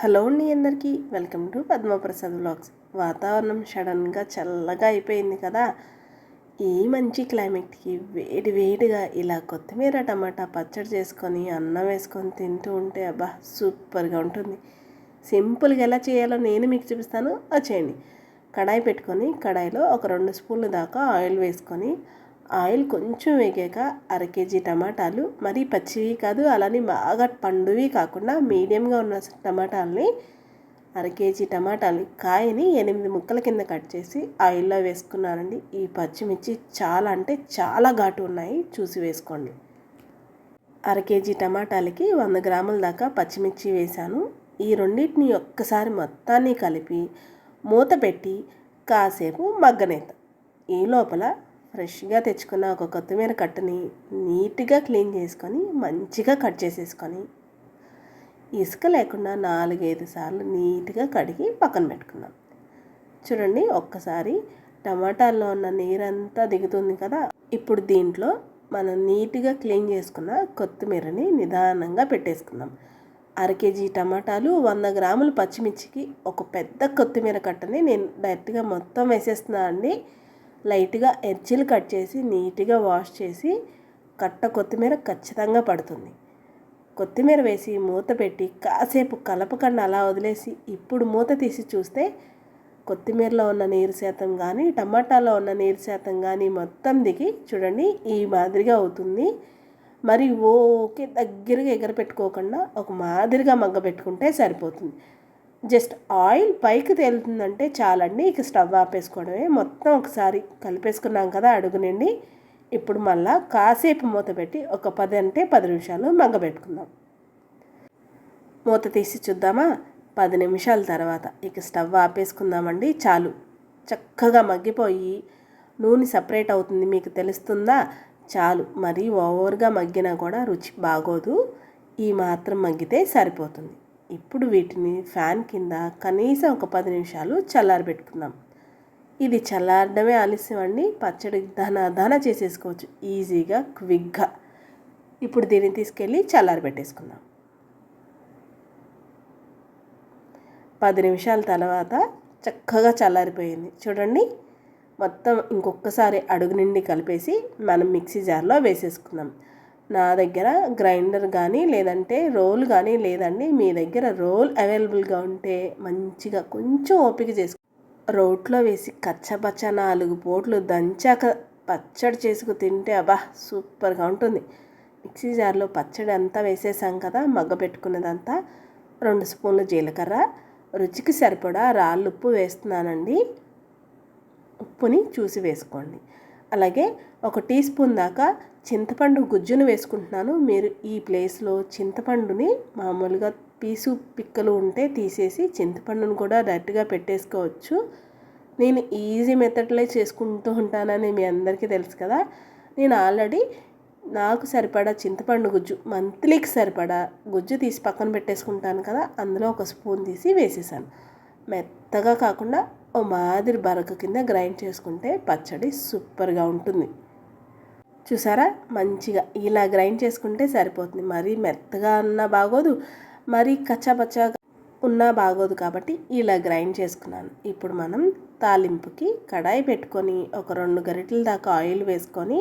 Hello అండి అందరికీ. Welcome to Padma Prasad blogs వాతావరణం సడన్గా చల్లగా అయిపోయింది కదా. ఈ మంచి క్లైమేట్కి వేడి వేడిగా ఇలా కొత్తిమీర టమాటా పచ్చడి చేసుకొని అన్నం వేసుకొని తింటూ ఉంటే అబ్బా సూపర్గా ఉంటుంది. సింపుల్గా ఎలా చేయాలో నేను మీకు చూపిస్తాను. వచ్చేయండి కడాయి పెట్టుకొని కడాయిలో ఒక రెండు స్పూన్లు దాకా ఆయిల్ వేసుకొని ఆయిల్ కొంచెం వేగాక అర కేజీ టమాటాలు మరీ పచ్చివి కాదు అలానే బాగా పండువి కాకుండా మీడియంగా ఉన్న టమాటాలని అర కేజీ టమాటాలు కాయని ఎనిమిది ముక్కల కింద కట్ చేసి ఆయిల్లో వేసుకున్నానండి. ఈ పచ్చిమిర్చి చాలా అంటే చాలా ఘాటు ఉన్నాయి చూసి వేసుకోండి. అర కేజీ టమాటాలకి వంద గ్రాముల దాకా పచ్చిమిర్చి వేశాను. ఈ రెండింటిని ఒక్కసారి మొత్తాన్ని కలిపి మూత పెట్టి కాసేపు మగ్గనేత ఈ లోపల ఫ్రెష్గా తెచ్చుకున్న ఒక కొత్తిమీర కట్టని నీట్గా క్లీన్ చేసుకొని మంచిగా కట్ చేసేసుకొని ఇసుక లేకుండా నాలుగైదు సార్లు నీట్గా కడిగి పక్కన పెట్టుకున్నాం. చూడండి ఒక్కసారి టమాటాల్లో ఉన్న నీరంతా దిగుతుంది కదా? ఇప్పుడు దీంట్లో మనం నీట్గా క్లీన్ చేసుకున్న కొత్తిమీరని నిదానంగా పెట్టేసుకుందాం. అర కేజీ టమాటాలు వంద గ్రాములు పచ్చిమిర్చికి ఒక పెద్ద కొత్తిమీర కట్టని నేను డైరెక్ట్గా మొత్తం వేసేస్తున్నాను అండి లైట్గా ఎడ్జిలు కట్ చేసి నీట్గా వాష్ చేసి కట్ట కొత్తిమీర ఖచ్చితంగా పడుతుంది. కొత్తిమీర వేసి మూత పెట్టి కాసేపు కలపకుండా అలా వదిలేసి ఇప్పుడు మూత తీసి చూస్తే కొత్తిమీరలో ఉన్న నీరు శాతం కానీ టమాటాలో ఉన్న నీరు శాతం కానీ మొత్తం దిగి చూడండి ఈ మాదిరిగా అవుతుంది. మరి ఓకే దగ్గరగా ఎగరపెట్టుకోకుండా ఒక మాదిరిగా మగ్గ పెట్టుకుంటే సరిపోతుంది. జస్ట్ ఆయిల్ పైకి తేలుతుందంటే చాలండి. ఇక స్టవ్ ఆపేసుకోవడమే. మొత్తం ఒకసారి కలిపేసుకున్నాం కదా అడుగునండి ఇప్పుడు మళ్ళా కాసేపు మూత పెట్టి ఒక పది అంటే పది నిమిషాలు మగ్గబెట్టుకుందాం మూత తీసి చూద్దామా? పది నిమిషాల తర్వాత ఇక స్టవ్ ఆపేసుకుందామండి. చాలు. చక్కగా మగ్గిపోయి నూనె సపరేట్ అవుతుంది. మీకు తెలుస్తుందా? చాలు. మరీ ఓవర్గా మగ్గినా కూడా రుచి బాగోదు. ఈ మాత్రం మగ్గితే సరిపోతుంది. ఇప్పుడు వీటిని ఫ్యాన్ కింద కనీసం ఒక పది నిమిషాలు చల్లారబెట్టుకుందాం. ఇది చల్లారడమే ఆలస్యం అండి. పచ్చడి ధన ధన చేసేసుకోవచ్చు. ఈజీగా క్విక్గా. ఇప్పుడు దీన్ని తీసుకెళ్ళి చల్లారబెట్టేసుకుందాం. పది నిమిషాల తర్వాత చక్కగా చల్లారిపోయింది. చూడండి మొత్తం ఇంకొకసారి అడుగు నిండి కలిపేసి మనం మిక్సీ జార్లో వేసేసుకుందాం. నా దగ్గర గ్రైండర్ కానీ లేదంటే రోల్ కానీ లేదండి. మీ దగ్గర రోల్ అవైలబుల్గా ఉంటే మంచిగా కొంచెం ఓపిక చేసుకు. రోట్లో వేసి కచ్చపచ్చ నాలుగు పోట్లు దంచాక పచ్చడి చేసుకు తింటే అబ్బా సూపర్గా ఉంటుంది. మిక్సీ జార్లో పచ్చడి అంతా వేసేసాం కదా మగ్గ పెట్టుకున్నదంతా. రెండు స్పూన్లు జీలకర్ర. రుచికి సరిపడా రాళ్ళు ఉప్పు వేస్తున్నానండి. ఉప్పుని చూసి వేసుకోండి. అలాగే ఒక టీ స్పూన్ దాకా చింతపండు గుజ్జును వేసుకుంటున్నాను. మీరు ఈ ప్లేస్లో చింతపండుని మామూలుగా పీసు పిక్కలు ఉంటే తీసేసి చింతపండును కూడా డైరెక్ట్గా పెట్టేసుకోవచ్చు. నేను ఈజీ మెథడ్లే చేసుకుంటూ ఉంటానని మీ అందరికీ తెలుసు కదా. నేను ఆల్రెడీ నాకు సరిపడా చింతపండు గుజ్జు మంత్లీకి సరిపడా గుజ్జు తీసి పక్కన పెట్టేసుకుంటాను కదా. అందులో ఒక స్పూన్ తీసి వేసేసాను. మెత్తగా కాకుండా ఓ మాదిరి బరక కింద గ్రైండ్ చేసుకుంటే పచ్చడి సూపర్గా ఉంటుంది. చూసారా? మంచిగా ఇలా గ్రైండ్ చేసుకుంటే సరిపోతుంది. మరీ మెత్తగా ఉన్నా బాగోదు మరీ కచ్చాపచ్చాగా ఉన్నా బాగోదు కాబట్టి ఇలా గ్రైండ్ చేసుకున్నాను. ఇప్పుడు మనం తాలింపుకి కడాయి పెట్టుకొని ఒక రెండు గరిటెల దాకా ఆయిల్ వేసుకొని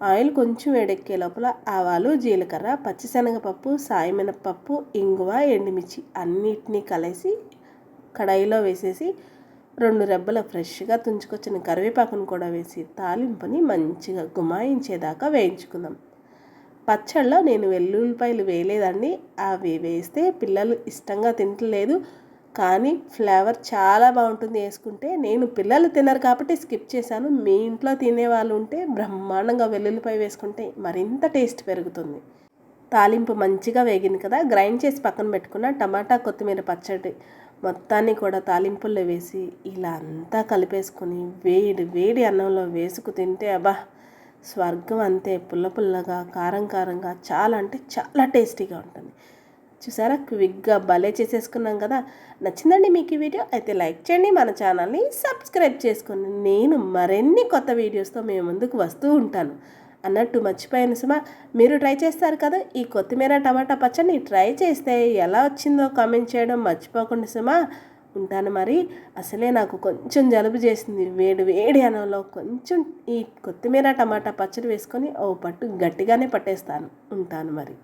ఆయిల్ కొంచెం వేడెక్కే లోపల ఆవాలు జీలకర్ర పచ్చిశనగపప్పు సాయమినప్పప్పు ఇంగువ ఎండుమిర్చి అన్నిటినీ కలిసి కడాయిలో వేసేసి రెండు రెబ్బల ఫ్రెష్గా తుంచుకొచ్చిన కరివేపాకును కూడా వేసి తాలింపుని మంచిగా గుమాయించేదాకా వేయించుకుందాం. పచ్చళ్ళలో నేను వెల్లుల్లిపాయలు వేయలేదండి. అవి వేస్తే పిల్లలు ఇష్టంగా తింటలేదు. కానీ ఫ్లేవర్ చాలా బాగుంటుంది వేసుకుంటే. నేను పిల్లలు తినరు కాబట్టి స్కిప్ చేశాను. మీ ఇంట్లో తినే వాళ్ళు ఉంటే బ్రహ్మాండంగా వెల్లుల్లిపాయ వేసుకుంటే మరింత టేస్ట్ పెరుగుతుంది. తాలింపు మంచిగా వేగింది కదా. గ్రైండ్ చేసి పక్కన పెట్టుకున్న టమాటా కొత్తిమీర పచ్చడి మొత్తాన్ని కూడా తాలింపుల్లో వేసి ఇలా అంతా కలిపేసుకొని వేడి వేడి అన్నంలో వేసుకు తింటే అబ్బా స్వర్గం అంతే. పుల్ల పుల్లగా కారం కారంగా చాలా అంటే చాలా టేస్టీగా ఉంటుంది. చూసారా? క్విక్గా భలే చేసేసుకున్నాం కదా? నచ్చిందండి మీకు ఈ వీడియో? అయితే లైక్ చేయండి మన ఛానల్ని సబ్స్క్రైబ్ చేసుకోండి నేను మరిన్ని కొత్త వీడియోస్తో మేము ముందుకు వస్తూ ఉంటాను. అన్నట్టు మర్చిపోయాను సుమా. మీరు ట్రై చేస్తారు కదా ఈ కొత్తిమీర టమాటా పచ్చడిని ట్రై చేస్తే ఎలా వచ్చిందో కామెంట్ చేయడం మర్చిపోకండి సుమా. ఉంటాను మరి. అసలే నాకు కొంచెం జలుబు చేసింది. వేడి వేడి అనంలో కొంచెం ఈ కొత్తిమీర టమాటా పచ్చడి వేసుకొని ఓ పట్టు గట్టిగానే పట్టేస్తాను. ఉంటాను మరి.